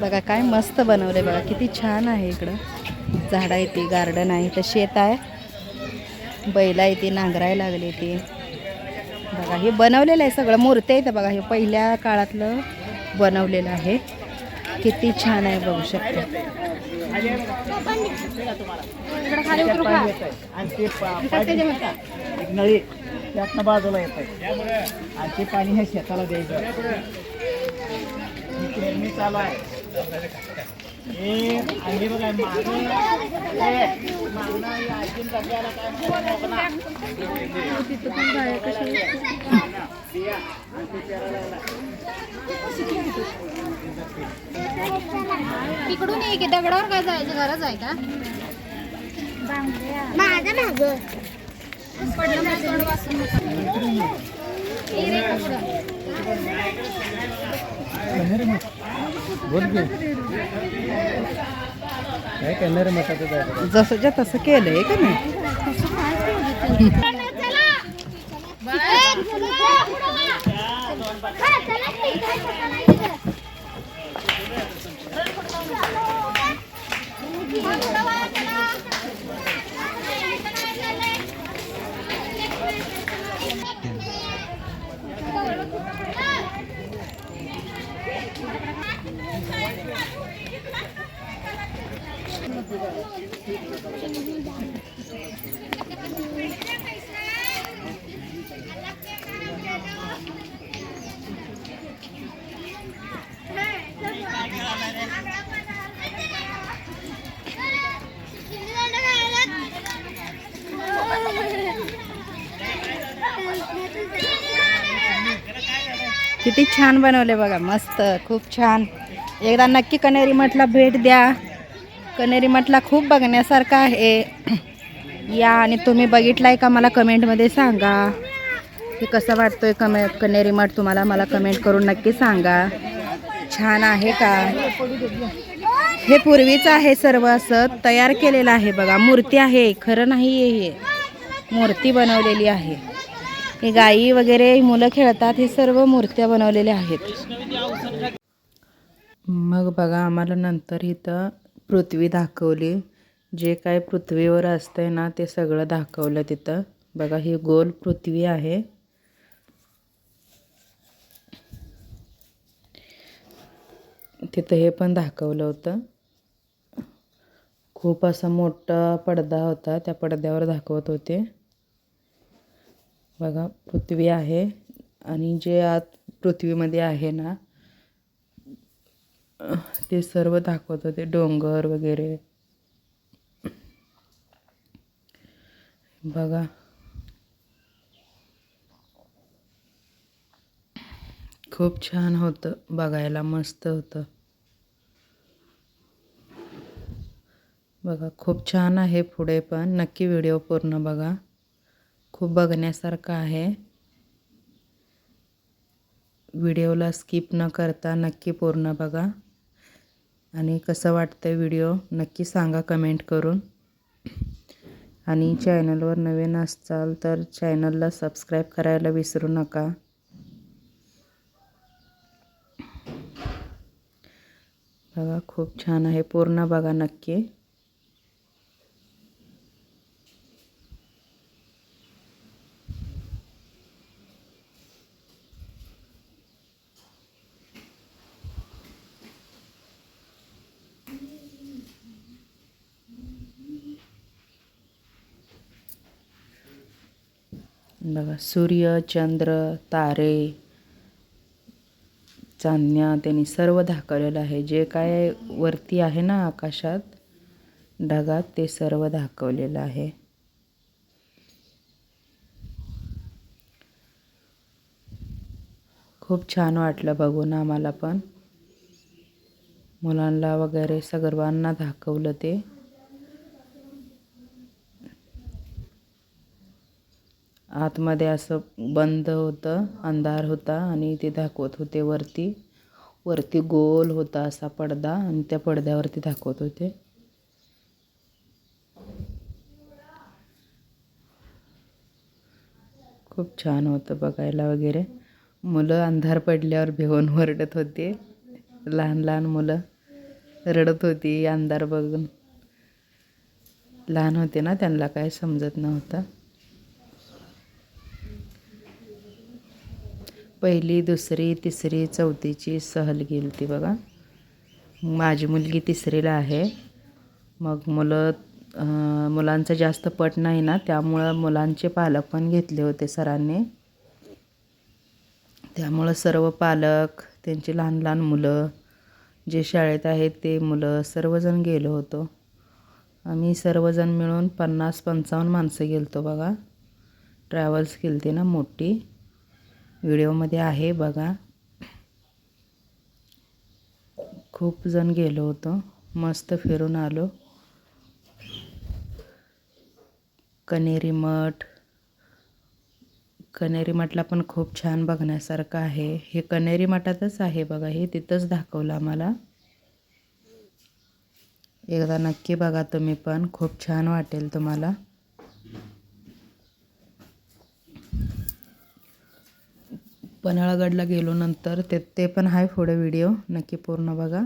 बघा काय मस्त बनवले बघा किती छान आहे इकडं. झाडं आहे ती गार्डन आहे तर शेत आहे. बैला आहे ती नांगरायला लागली ती. बघा हे बनवलेलं आहे सगळं. मूर्ती आहे तर बघा हे पहिल्या काळातलं बनवलेलं आहे. किती छान आहे बघू शकता. नळी त्यातनं बाजूला येत आहे. आणि ते पाणी ह्या शेताला द्यायचं चालू आहे. हे बघा तिकडून ये की दगडावर काय जायचं गरज आहे का माझं माग पडलं नाही वाचून. बोल की काय करणार मठाचं जायचं जसंच्या तसं केलंय का नाही? किती छान बनवले बघा मस्त खूप छान. एकदा नक्की कनेरी म्हटलं भेट द्या. कनेरी मठला खूप बघण्यासारखं आहे. या आणि तुम्ही बघितलाय का मला कमेंटमध्ये सांगा. की कसं वाटतोय कमे कनेरी मठ तुम्हाला मला कमेंट करून नक्की सांगा. छान आहे का? हे पूर्वीचं आहे सर्व असं. तयार केलेलं आहे बघा. मूर्ती आहे. खरं नाही हे. मूर्ती बनवलेली आहे. हे गायी वगैरे मुलं खेळतात हे सर्व मूर्त्या बनवलेल्या आहेत. मग बघा आम्हाला नंतर इथं पृथ्वी दाखवली. जे काय पृथ्वीवर असतंय ना ते सगळं दाखवलं तिथं. बघा ही गोल पृथ्वी आहे. तिथं हे पण दाखवलं होतं. खूप असा मोठा पडदा होता त्या पडद्यावर दाखवत होते. बघा पृथ्वी आहे. आणि जे आत पृथ्वीमध्ये आहे ना ते सर्व दाखवत होते डोंगर वगैरे. बघा. खूप छान होतं बघायला मस्त होतं. बघा खूप छान आहे पुढे पण. नक्की व्हिडिओ पूर्ण बघा. खूप बघण्यासारखं आहे. व्हिडिओला स्किप न करता नक्की पूर्ण बघा. आणि कसं वाटतं व्हिडिओ नक्की सांगा कमेंट करून. आणि चॅनलवर नवीन असाल तर चॅनलला सबस्क्राईब करायला विसरू नका. बघा खूप छान आहे. पूर्ण बघा नक्की. बघा सूर्य चंद्र तारे चांदण्या त्यांनी सर्व दाखवलेलं आहे. जे काय वरती आहे ना आकाशात ढगात ते सर्व दाखवलेलं आहे. खूप छान वाटलं बघून आम्हाला पण. मुलांना वगैरे सर्वांना दाखवलं ते. आतमध्ये असं बंद होतं अंधार होता आणि ते दाखवत होते वरती. वरती गोल होता असा पडदा आणि त्या पडद्यावरती दाखवत होते. खूप छान होतं बघायला वगैरे. मुलं अंधार पडल्यावर भिवून वरडत होते. लहान लहान मुलं रडत होती अंधार बघून. लहान होते ना त्यांना काय समजत नव्हतं. पहिली दुसरी तिसरी चौथीची सहल गेली होती बघा. माझी मुलगी तिसरीला आहे. मग मुलं मुलांचा मुलांचं जास्त पट नाही ना त्यामुळं मुलांचे पालक पण घेतले होते सरांनी. त्यामुळं सर्व पालक त्यांची लहान लहान मुलं जे शाळेत आहेत ते मुलं सर्वजण गेलो होतो. आम्ही सर्वजण मिळून पन्नास पंचावन्न माणसं गेलतो बघा. ट्रॅव्हल्स केलती ना मोठी. व्हिडिओमध्ये आहे बघा. खूप जण गेलो होतो. मस्त फिरून आलो. कनेरी मठ. कनेरी मठला पण खूप छान बघण्यासारखं आहे. हे कनेरी मठातच आहे बघा. हे तिथंच दाखवलं आम्हाला. एकदा नक्की बघा तुम्ही पण. खूप छान वाटेल तुम्हाला. पन्हाळगडला गेलो नंतर ते ते पण आहे पुढे व्हिडिओ नक्की पूर्ण बघा.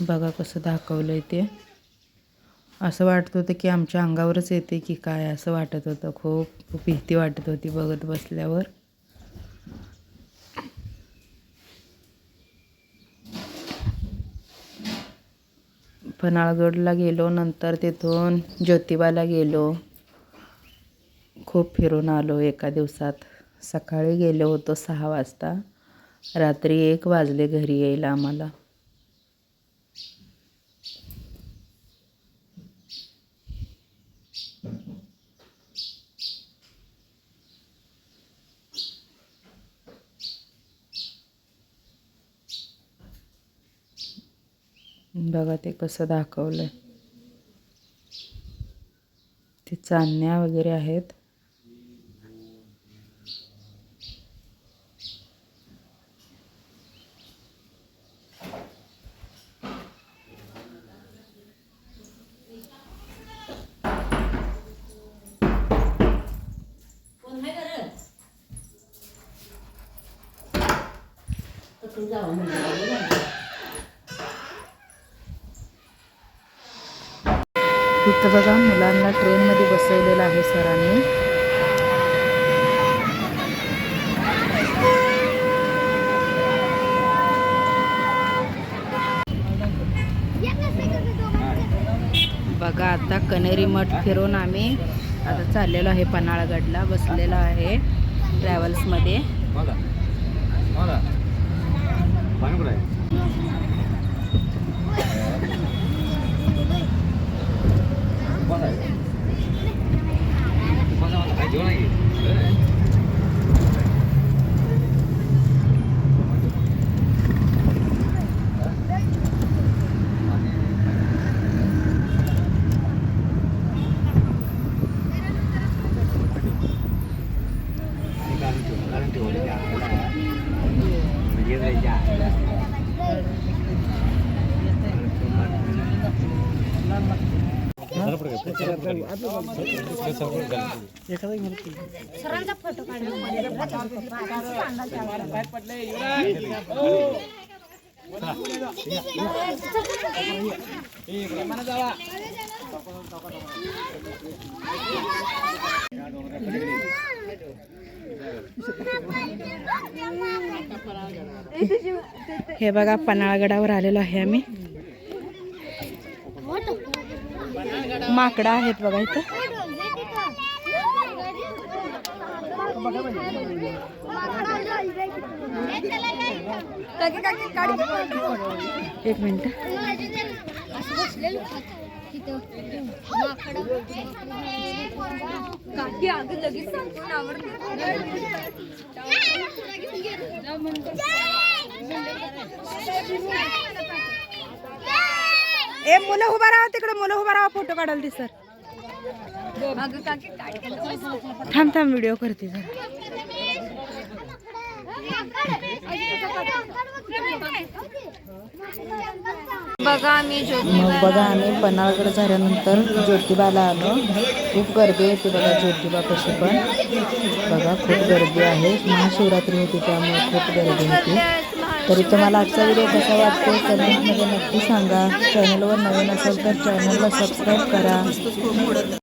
बघा कसं दाखवलं आहे ते. असं वाटत होतं की आमच्या अंगावरच येते की काय असं वाटत होतं. खूप खूप भीती वाटत होती बघत बसल्यावर. पन्हाळगडला गेलो नंतर तिथून ज्योतिबाला गेलो. खूप फिरून आलो एका दिवसात. सकाळी गेलो होतो सहा वाजता. रात्री एक वाजले घरी यायला आम्हाला. बघा ते कसं दाखवलं ते चांदण्या वगैरे आहेत. इथं बघा मुलांना ट्रेनमध्ये बसवलेलं आहे सरांनी. बघा आता कनेरी मठ फिरून आम्ही आता चाललेलो आहे पन्हाळगडला बसलेलो आहे ट्रॅव्हल्समध्ये. పని కూడా ఉపవాసం జీవనకి सरांचा फोटो हे बघा पन्हाळगडावर आलेलो आहे आम्ही. माकडं आहेत बघा इथं. एक मिनिट. अगं लगेच ए मुलं उभा राहा तिकडे मुलं उभा राहा फोटो काढायला दिसर सर थांब थांब व्हिडिओ करते जरा. बघा आम्ही मग बघा आम्ही पन्हाळगड झाल्यानंतर ज्योतिबाला आलो. खूप गर्दी होती बघा ज्योतिबा कशी पण. बघा खूप गर्दी आहे. महाशिवरात्री होती त्यामुळे खूप गर्दी होती. तरी तुम्हाला आजचा व्हिडिओ कसा वाटतो कमेंटमध्ये नक्की सांगा. चॅनलवर नवीन असेल तर चॅनलला सबस्क्राईब करा.